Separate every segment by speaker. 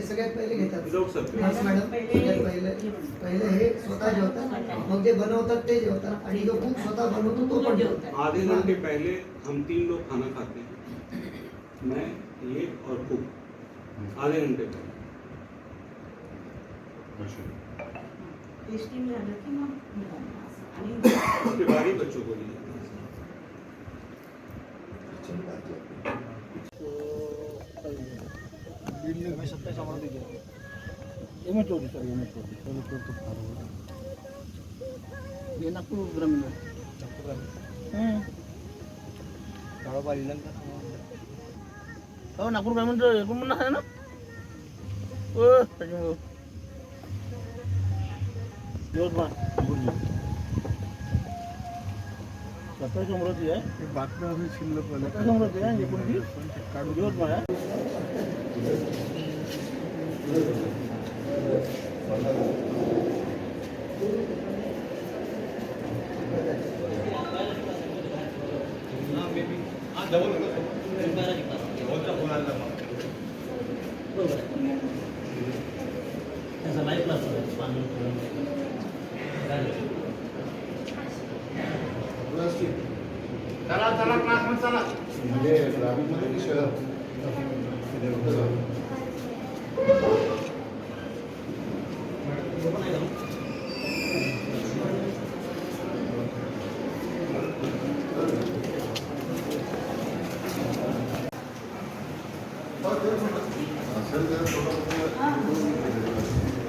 Speaker 1: हे सगळ्यात पहिले घेतात.
Speaker 2: जाऊ
Speaker 1: मॅडम सगळ्यात पहिले. पहिले हे स्वतः जेवतात मग जे बनवतात ते जेवतात. आणि जो कुक स्वतः बनवतो तो पण जेवतात
Speaker 2: आधे घंटे पहले हम तीन लोग खाना खाते हैं। मैं ये और कुक। आधे घंटे पहले।
Speaker 3: टेस्टिंग झालं की मग मुलांना असं. आणि
Speaker 2: उसके बाद ही बच्चों को दिया
Speaker 4: हे नागपूर ग्रामीण हम्म. हो नागपूर ग्रामीण म्हणून आहे ना हो त्याच्यामुळं यवतमाळ सत्तावीस अमरावती आहे
Speaker 5: बातम्या आम्ही शिल्लक
Speaker 4: सत्तावीस अमरावती आहे एकोणतीस यवतमाळ आहे
Speaker 5: म्हणजे ग्रामीणमध्ये की शहर असेल तर थोडं
Speaker 1: हो हो आवाज असेल आम्ही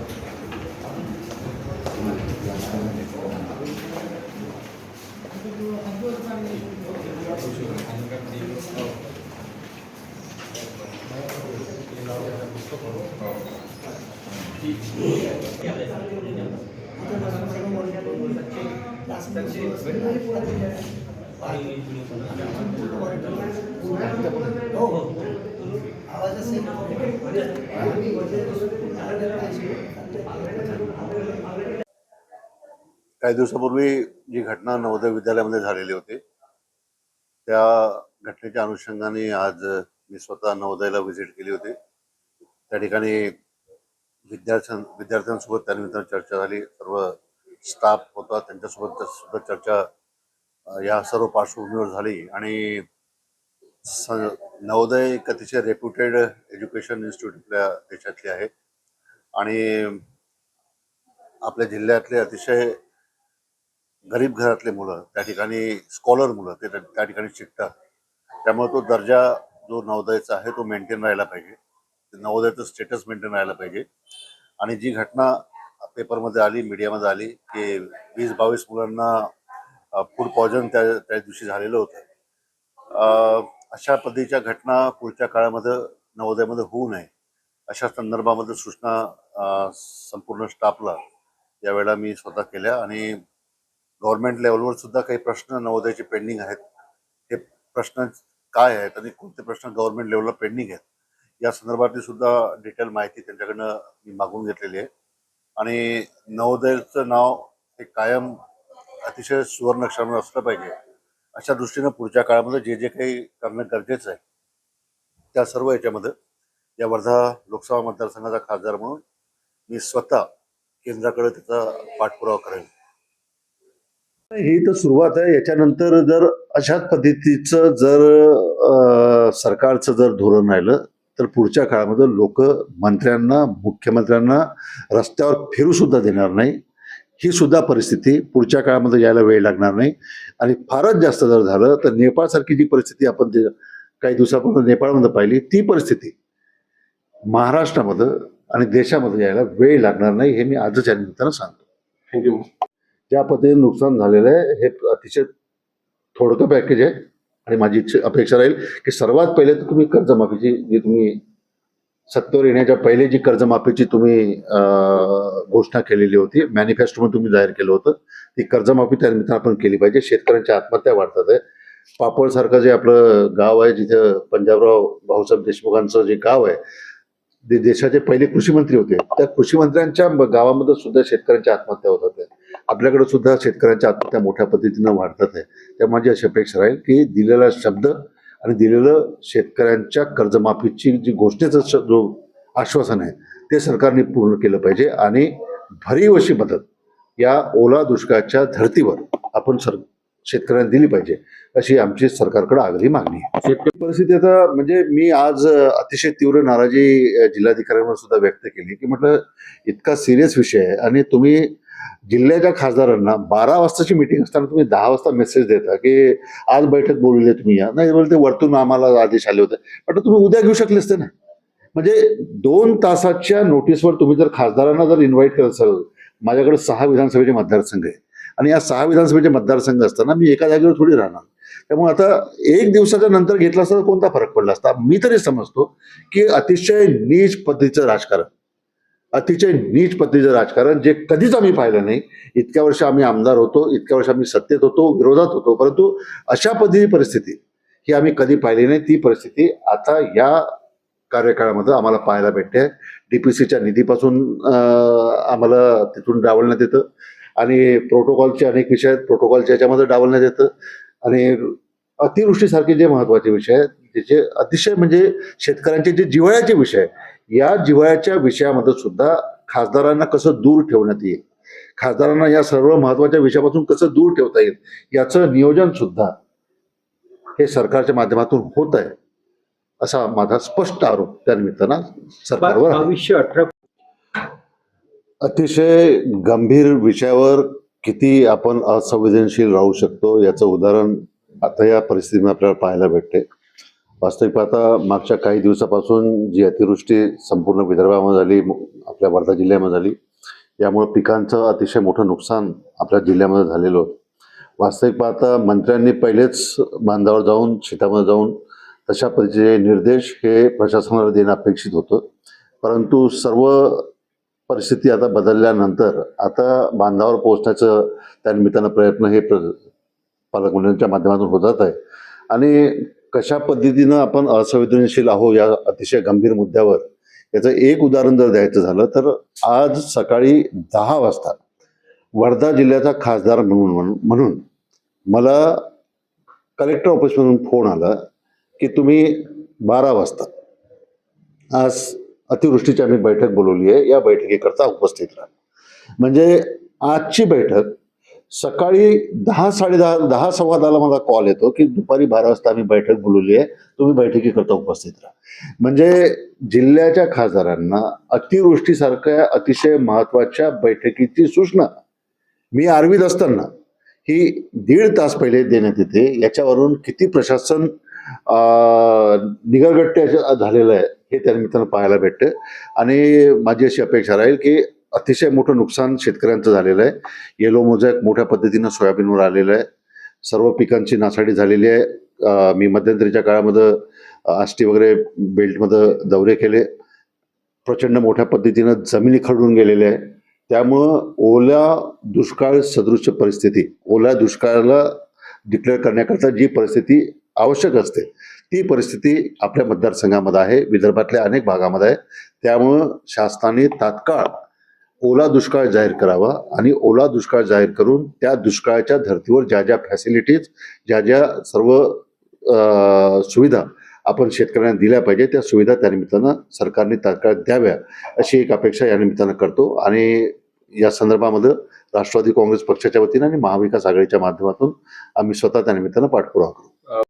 Speaker 6: काही दिवसापूर्वी जी घटना नवोदय विद्यालयामध्ये झालेली होती त्या घटनेच्या अनुषंगाने आज मी स्वतः नवोदयाला व्हिजिट केली होती. त्या ठिकाणी विद्यार्थ्यां विद्यार्थ्यांसोबत त्यानिमित्तानं चर्चा झाली. सर्व स्टाफ होता त्यांच्यासोबत सुद्धा चर्चा या सर्व पार्श्वभूमीवर झाली. आणि स नवोदय एक अतिशय रेप्युटेड एज्युकेशन इन्स्टिट्यूट आपल्या देशातली आहे. आणि आपल्या जिल्ह्यातले अतिशय गरीब घरातले मुलं त्या ठिकाणी स्कॉलर मुलं ते त्या ठिकाणी शिकतात. त्यामुळे तो दर्जा जो नवोदयाचा आहे तो मेंटेन राहायला पाहिजे. नवोदयाचं स्टेटस मेंटेन राहायला पाहिजे. आणि जी घटना पेपरमध्ये आली मीडियामध्ये आली की वीस बावीस मुलांना फूड पॉयझन त्या त्या दिवशी झालेलं होतं. अशा पद्धतीच्या घटना पुढच्या काळामध्ये नवोदयामध्ये होऊ नये. अशा संदर्भामध्ये सूचना संपूर्ण स्टाफला यावेळेला मी स्वतः केल्या आणि गव्हर्नमेंट लेवलवर सुद्धा काही प्रश्न नवोदयाचे पेंडिंग आहेत हे प्रश्न काय आहेत आणि कोणते प्रश्न गव्हर्नमेंट लेवलला पेंडिंग आहेत? या संदर्भातली सुद्धा डिटेल माहिती त्यांच्याकडनं मी मागून घेतलेली आहे. आणि नवोदयाचं नाव हे कायम अतिशय सुवर्ण असलं पाहिजे. अशा दृष्टीनं पुढच्या काळामध्ये जे जे काही करणं गरजेचं आहे त्या सर्व याच्यामध्ये या वर्धा लोकसभा मतदारसंघाचा खासदार म्हणून मी स्वतः केंद्राकडे त्याचा पाठपुरावा करेन. ही तर सुरुवात आहे. याच्यानंतर जर अशाच पद्धतीचं जर सरकारचं जर धोरण राहिलं तर पुढच्या काळामध्ये लोक मंत्र्यांना मुख्यमंत्र्यांना रस्त्यावर फिरू सुद्धा देणार नाही. ही सुद्धा परिस्थिती पुढच्या काळामध्ये यायला वेळ लागणार नाही. आणि फारच जास्त जर झालं तर नेपाळसारखी जी परिस्थिती आपण काही दिवसापूर्वी नेपाळमध्ये पाहिली ती परिस्थिती महाराष्ट्रामध्ये आणि देशामध्ये यायला वेळ लागणार नाही हे मी आजच या निमित्तानं सांगतो.
Speaker 2: थँक्यू
Speaker 6: ज्या पद्धतीने नुकसान झालेलं आहे हे अतिशय थोडकं पॅकेज आहे. आणि माझी इच्छा अपेक्षा राहील की सर्वात पहिले तर तुम्ही कर्जमाफीची जी तुम्ही सत्तेवर येण्याच्या पहिले जी कर्जमाफीची तुम्ही घोषणा केलेली होती मॅनिफेस्टोमध्ये तुम्ही जाहीर केलं होतं ती कर्जमाफी त्या निमित्तानं आपण केली पाहिजे. शेतकऱ्यांच्या आत्महत्या वाढतात आहे. पापडसारखं जे आपलं गाव आहे जिथं पंजाबराव भाऊसाहेब देशमुखांचं जे गाव आहे ते देशाचे पहिले कृषी मंत्री होते त्या कृषी मंत्र्यांच्या गावामध्ये सुद्धा शेतकऱ्यांच्या आत्महत्या होत होत्या. आपल्याकडे सुद्धा शेतकऱ्यांच्या आत्महत्या मोठ्या पद्धतीनं वाढतात आहे. त्या माझी अशी अपेक्षा राहील की दिलेला शब्द आणि दिलेलं शेतकऱ्यांच्या कर्जमाफीची जी घोषणेचा जो आश्वासन आहे ते सरकारने पूर्ण केलं पाहिजे आणि भरीव अशी मदत या ओला दुष्काळाच्या धर्तीवर आपण सर शेतकऱ्यांना दिली पाहिजे अशी आमची सरकारकडे आग्रही मागणी आहे. परिस्थिती आता म्हणजे मी आज अतिशय तीव्र नाराजी जिल्हाधिकाऱ्यांवर सुद्धा व्यक्त केली की म्हटलं इतका सिरियस विषय आहे आणि तुम्ही जिल्ह्याच्या खासदारांना बारा वाजताची मिटिंग असताना तुम्ही दहा वाजता मेसेज देता की आज बैठक बोलवली तुम्ही या. नाही म्हणजे बोलते वरतून आम्हाला आदेश आले होते. पण तुम्ही उद्या घेऊ शकले असते ना. म्हणजे दोन तासाच्या नोटीसवर तुम्ही जर खासदारांना जर इन्व्हाइट करत असाल माझ्याकडे सहा विधानसभेचे मतदारसंघ आहे आणि या सहा विधानसभेचे मतदारसंघ असताना मी एका जागेवर थोडी राहणार. त्यामुळे आता एक दिवसाच्या नंतर घेतला असता कोणता फरक पडला असता? मी तरी समजतो की अतिशय नीच पद्धतीचं राजकारण. अतिशय नीच पद्धतीचं राजकारण जे कधीच आम्ही पाहिलं नाही. इतक्या वर्ष आम्ही आमदार होतो इतक्या वर्ष आम्ही सत्तेत होतो विरोधात होतो. परंतु अशा पद्धतीची परिस्थिती ही आम्ही कधी पाहिली नाही. ती परिस्थिती आता या कार्यकाळामध्ये आम्हाला पाहायला भेटते. डी पी सीच्या निधीपासून आम्हाला तिथून डावलण्यात येतं. आणि प्रोटोकॉलचे अनेक विषय आहेत. प्रोटोकॉलच्या याच्यामध्ये डावलण्यात येतं. आणि अतिवृष्टीसारखे जे महत्त्वाचे विषय आहेत त्याचे अतिशय म्हणजे शेतकऱ्यांचे जे जिव्हाळ्याचे विषय या जिव्हाळ्याच्या विषयामध्ये सुद्धा खासदारांना कसं दूर ठेवण्यात येईल? खासदारांना या सर्व महत्त्वाच्या विषयापासून कसं दूर ठेवता येईल? याचं नियोजन सुद्धा हे सरकारच्या माध्यमातून होत आहे असा माझा स्पष्ट आरोप त्या निमित्तानं सरकारवर आहे.
Speaker 7: भविष्य अठरा
Speaker 6: अतिशय गंभीर विषयावर किती आपण असंवेदनशील राहू शकतो याचं उदाहरण आता या परिस्थितीमध्ये आपल्याला पाहायला भेटते. वास्तविक पाहता मागच्या काही दिवसापासून जी अतिवृष्टी संपूर्ण विदर्भामध्ये झाली आपल्या वर्धा जिल्ह्यामध्ये झाली यामुळे पिकांचं अतिशय मोठं नुकसान आपल्या जिल्ह्यामध्ये झालेलं होतं. वास्तविक पाहता मंत्र्यांनी पहिलेच बांधावर जाऊन शेतामध्ये जाऊन तशा पद्धतीचे निर्देश हे प्रशासनाला देणं अपेक्षित होतं. परंतु सर्व परिस्थिती आता बदलल्यानंतर आता बांधावर पोहोचण्याचं त्या निमित्तानं प्रयत्न हे प्र पालकमंत्र्यांच्या माध्यमातून होतात आहे. आणि कशा पद्धतीनं आपण असंवेदनशील आहो या अतिशय गंभीर मुद्द्यावर? याचं एक उदाहरण जर द्यायचं झालं तर आज सकाळी दहा वाजता वर्धा जिल्ह्याचा खासदार म्हणून म्हणून- म्हणून मला कलेक्टर ऑफिसमधून फोन आला की तुम्ही बारा वाजता आज अतिवृष्टीची आम्ही बैठक बोलवली आहे. या बैठकीकरता उपस्थित राहा. म्हणजे आजची बैठक सकाळी दहा साडेदहा दहा सव्वा दहाला मला कॉल येतो की दुपारी बारा वाजता आम्ही बैठक बोलवली आहे. तुम्ही बैठकीकरता उपस्थित राहा. म्हणजे जिल्ह्याच्या खासदारांना अतिवृष्टीसारख्या अतिशय महत्त्वाच्या बैठकीची सूचना मी आर्वीत असताना ही दीड तास पहिले देण्यात येते. याच्यावरून किती प्रशासन अं, झालेलं आहे हे त्या निमित्तानं पाहायला भेटतं. आणि माझी अशी अपेक्षा राहील की अतिशय मोठं नुकसान शेतकऱ्यांचं झालेलं आहे. येलो मोजॅक मोठ्या पद्धतीनं सोयाबीनवर आलेलं आहे. सर्व पिकांची नासाडी झालेली आहे. मी मध्यंतरीच्या काळामध्ये आष्टी वगैरे बेल्टमध्ये दौरे केले. प्रचंड मोठ्या पद्धतीनं जमिनी खडून गेलेल्या आहे. त्यामुळं ओल्या दुष्काळ सदृश परिस्थिती ओल्या दुष्काळाला डिक्लेअर करण्याकरता जी परिस्थिती आवश्यक असते ती परिस्थिती आपल्या मतदारसंघामध्ये आहे. विदर्भातल्या अनेक भागामध्ये आहे. त्यामुळं शासनाने तात्काळ ओला दुष्काळ जाहीर करावा आणि ओला दुष्काळ जाहीर करून त्या दुष्काळाच्या धर्तीवर ज्या ज्या फॅसिलिटीज ज्या ज्या सर्व सुविधा आपण शेतकऱ्यांना दिल्या पाहिजे त्या सुविधा त्या निमित्तानं सरकारने तात्काळ द्याव्या अशी एक अपेक्षा या निमित्तानं करतो. आणि या संदर्भामध्ये राष्ट्रवादी काँग्रेस पक्षाच्या वतीनं आणि महाविकास आघाडीच्या माध्यमातून आम्ही स्वतः त्या निमित्तानं पाठपुरावा करू